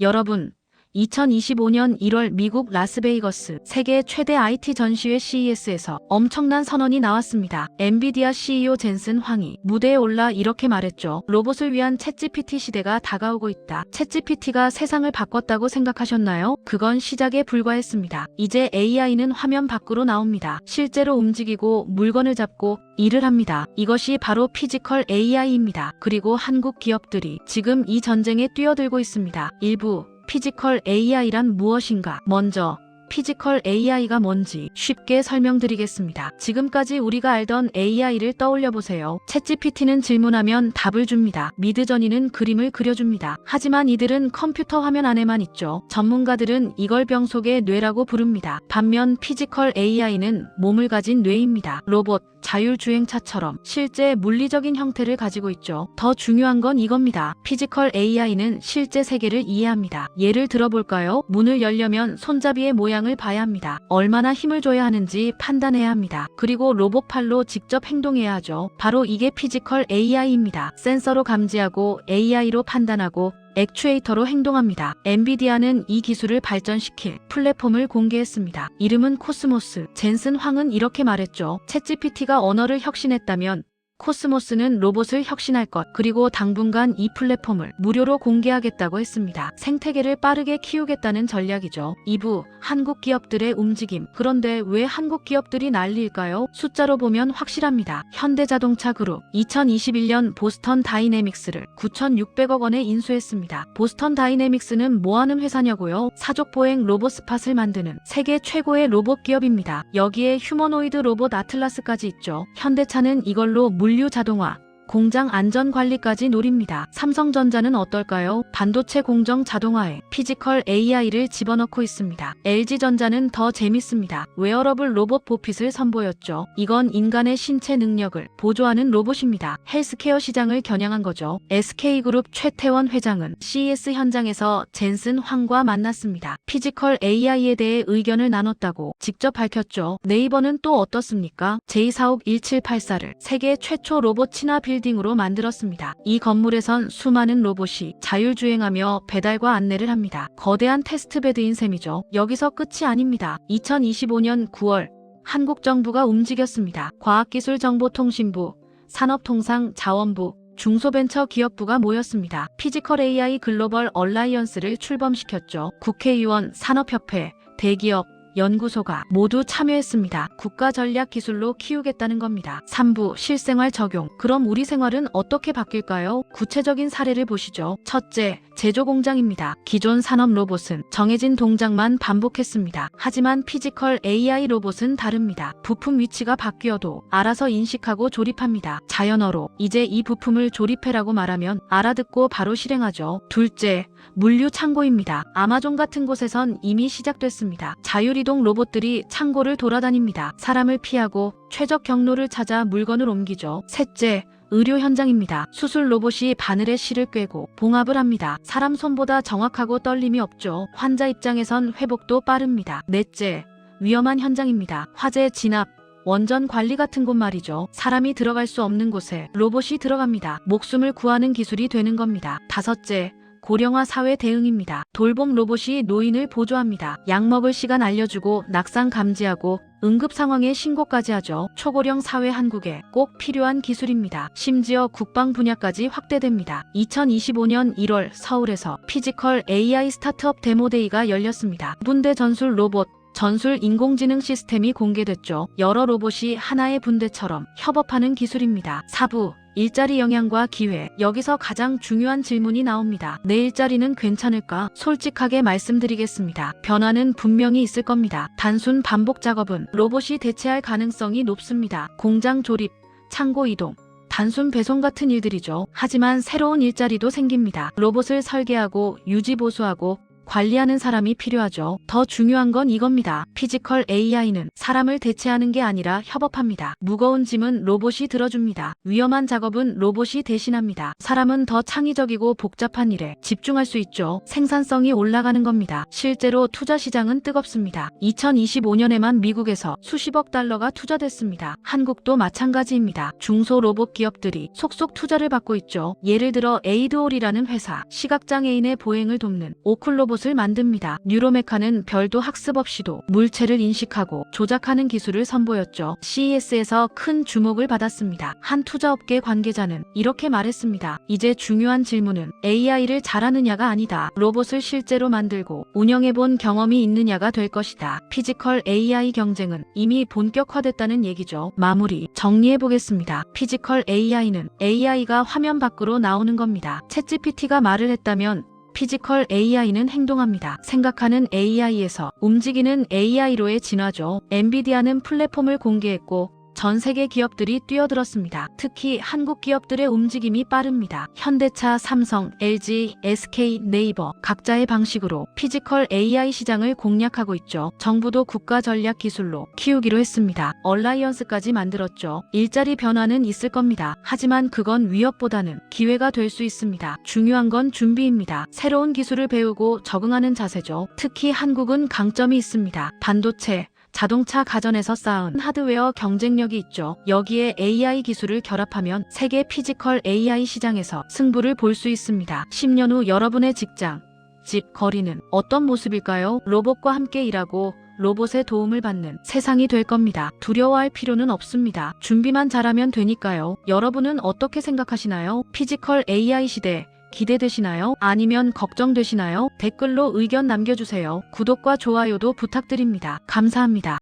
여러분, 2025년 1월 미국 라스베이거스 세계 최대 IT 전시회 CES에서 엄청난 선언이 나왔습니다. 엔비디아 CEO 젠슨 황이 무대에 올라 이렇게 말했죠. 로봇을 위한 챗GPT 시대가 다가오고 있다. 챗GPT가 세상을 바꿨다고 생각하셨나요? 그건 시작에 불과했습니다. 이제 AI는 화면 밖으로 나옵니다. 실제로 움직이고 물건을 잡고 일을 합니다. 이것이 바로 피지컬 AI입니다. 그리고 한국 기업들이 지금 이 전쟁에 뛰어들고 있습니다. 일부 피지컬 AI란 무엇인가? 먼저 피지컬 AI가 뭔지 쉽게 설명드리겠습니다. 지금까지 우리가 알던 AI를 떠올려 보세요. 챗GPT는 질문하면 답을 줍니다. 미드저니는 그림을 그려줍니다. 하지만 이들은 컴퓨터 화면 안에만 있죠. 전문가들은 이걸 병 속의 뇌라고 부릅니다. 반면 피지컬 AI는 몸을 가진 뇌입니다. 로봇, 자율주행차처럼 실제 물리적인 형태를 가지고 있죠. 더 중요한 건 이겁니다. 피지컬 AI는 실제 세계를 이해합니다. 예를 들어볼까요? 문을 열려면 손잡이의 모양을 봐야 합니다. 얼마나 힘을 줘야 하는지 판단해야 합니다. 그리고 로봇 팔로 직접 행동해야 하죠. 바로 이게 피지컬 AI입니다. 센서로 감지하고 AI로 판단하고 액추에이터로 행동합니다. 엔비디아는 이 기술을 발전시킬 플랫폼을 공개했습니다. 이름은 코스모스. 젠슨 황은 이렇게 말했죠. 챗GPT가 언어를 혁신했다면 코스모스는 로봇을 혁신할 것, 그리고 당분간 이 플랫폼을 무료로 공개하겠다고 했습니다. 생태계를 빠르게 키우겠다는 전략이죠. 2부, 한국 기업들의 움직임. 그런데 왜 한국 기업들이 난리일까요? 숫자로 보면 확실합니다. 현대자동차 그룹, 2021년 보스턴 다이내믹스를 9,600억 원에 인수했습니다. 보스턴 다이내믹스는 뭐 하는 회사냐고요? 사족보행 로봇 스팟을 만드는 세계 최고의 로봇 기업입니다. 여기에 휴머노이드 로봇 아틀라스까지 있죠. 현대차는 이걸로 물류 자동화, 공장 안전 관리까지 노립니다. 삼성전자는 어떨까요? 반도체 공정 자동화에 피지컬 AI를 집어넣고 있습니다. LG전자는 더 재밌습니다. 웨어러블 로봇 보핏을 선보였죠. 이건 인간의 신체 능력을 보조하는 로봇입니다. 헬스케어 시장을 겨냥한 거죠. SK그룹 최태원 회장은 CES 현장에서 젠슨 황과 만났습니다. 피지컬 AI에 대해 의견을 나눴다고 직접 밝혔죠. 네이버는 또 어떻습니까? 제2사옥 1784를 세계 최초 로봇 친화 빌 딩으로 만들었습니다. 이 건물에선 수많은 로봇이 자율주행하며 배달과 안내를 합니다. 거대한 테스트베드인 셈이죠. 여기서 끝이 아닙니다. 2025년 9월 한국 정부가 움직였습니다. 과학기술정보통신부, 산업통상자원부, 중소벤처기업부가 모였습니다. 피지컬 AI 글로벌 얼라이언스를 출범시켰죠. 국회의원, 산업협회, 대기업, 연구소가 모두 참여했습니다. 국가 전략 기술로 키우겠다는 겁니다. 3부 실생활 적용. 그럼 우리 생활은 어떻게 바뀔까요? 구체적인 사례를 보시죠. 첫째, 제조 공장입니다. 기존 산업 로봇은 정해진 동작만 반복했습니다. 하지만 피지컬 AI 로봇은 다릅니다. 부품 위치가 바뀌어도 알아서 인식하고 조립합니다. 자연어로 이제 이 부품을 조립해라고 말하면 알아듣고 바로 실행하죠. 둘째, 물류 창고입니다. 아마존 같은 곳에선 이미 시작됐습니다. 자율 이동 로봇들이 창고를 돌아다닙니다. 사람을 피하고 최적 경로를 찾아 물건을 옮기죠. 셋째, 의료 현장입니다. 수술 로봇이 바늘에 실을 꿰고 봉합을 합니다. 사람 손보다 정확하고 떨림이 없죠. 환자 입장에선 회복도 빠릅니다. 넷째, 위험한 현장입니다. 화재 진압, 원전 관리 같은 곳 말이죠. 사람이 들어갈 수 없는 곳에 로봇이 들어갑니다. 목숨을 구하는 기술이 되는 겁니다. 다섯째, 고령화 사회 대응입니다. 돌봄 로봇이 노인을 보조합니다. 약 먹을 시간 알려주고 낙상 감지하고 응급 상황에 신고까지 하죠. 초고령 사회 한국에 꼭 필요한 기술입니다. 심지어 국방 분야까지 확대됩니다. 2025년 1월 서울에서 피지컬 AI 스타트업 데모데이가 열렸습니다. 분대 전술 로봇 전술 인공지능 시스템이 공개됐죠. 여러 로봇이 하나의 분대처럼 협업하는 기술입니다. 사부 일자리 영향과 기회. 여기서 가장 중요한 질문이 나옵니다. 내 일자리는 괜찮을까? 솔직하게 말씀드리겠습니다. 변화는 분명히 있을 겁니다. 단순 반복 작업은 로봇이 대체할 가능성이 높습니다. 공장 조립, 창고 이동, 단순 배송 같은 일들이죠. 하지만 새로운 일자리도 생깁니다. 로봇을 설계하고 유지 보수하고 관리하는 사람이 필요하죠. 더 중요한 건 이겁니다. 피지컬 AI는 사람을 대체하는 게 아니라 협업합니다. 무거운 짐은 로봇이 들어줍니다. 위험한 작업은 로봇이 대신합니다. 사람은 더 창의적이고 복잡한 일에 집중할 수 있죠. 생산성이 올라가는 겁니다. 실제로 투자 시장은 뜨겁습니다. 2025년에만 미국에서 수십억 달러가 투자됐습니다. 한국도 마찬가지입니다. 중소 로봇 기업들이 속속 투자를 받고 있죠. 예를 들어 에이드홀이라는 회사, 시각장애인의 보행을 돕는 오클 로봇을 만듭니다. 뉴로메카는 별도 학습 없이도 물체를 인식하고 조작하는 기술을 선보였죠. CES에서 큰 주목을 받았습니다. 한 투자업계 관계자는 이렇게 말했습니다. 이제 중요한 질문은 AI를 잘하느냐가 아니다. 로봇을 실제로 만들고 운영해본 경험이 있느냐가 될 것이다. 피지컬 AI 경쟁은 이미 본격화됐다는 얘기죠. 마무리 정리해보겠습니다. 피지컬 AI는 AI가 화면 밖으로 나오는 겁니다. 챗GPT가 말을 했다면 피지컬 AI는 행동합니다. 생각하는 AI에서 움직이는 AI로의 진화죠. 엔비디아는 플랫폼을 공개했고 전 세계 기업들이 뛰어들었습니다. 특히 한국 기업들의 움직임이 빠릅니다. 현대차, 삼성, LG, SK, 네이버 각자의 방식으로 피지컬 AI 시장을 공략하고 있죠. 정부도 국가 전략 기술로 키우기로 했습니다. 얼라이언스까지 만들었죠. 일자리 변화는 있을 겁니다. 하지만 그건 위협보다는 기회가 될 수 있습니다. 중요한 건 준비입니다. 새로운 기술을 배우고 적응하는 자세죠. 특히 한국은 강점이 있습니다. 반도체, 자동차 가전에서 쌓은 하드웨어 경쟁력이 있죠. 여기에 AI 기술을 결합하면 세계 피지컬 AI 시장에서 승부를 볼 수 있습니다. 10년 후 여러분의 직장, 집, 거리는 어떤 모습일까요? 로봇과 함께 일하고 로봇의 도움을 받는 세상이 될 겁니다. 두려워할 필요는 없습니다. 준비만 잘하면 되니까요. 여러분은 어떻게 생각하시나요? 피지컬 AI 시대 기대되시나요? 아니면 걱정되시나요? 댓글로 의견 남겨주세요. 구독과 좋아요도 부탁드립니다. 감사합니다.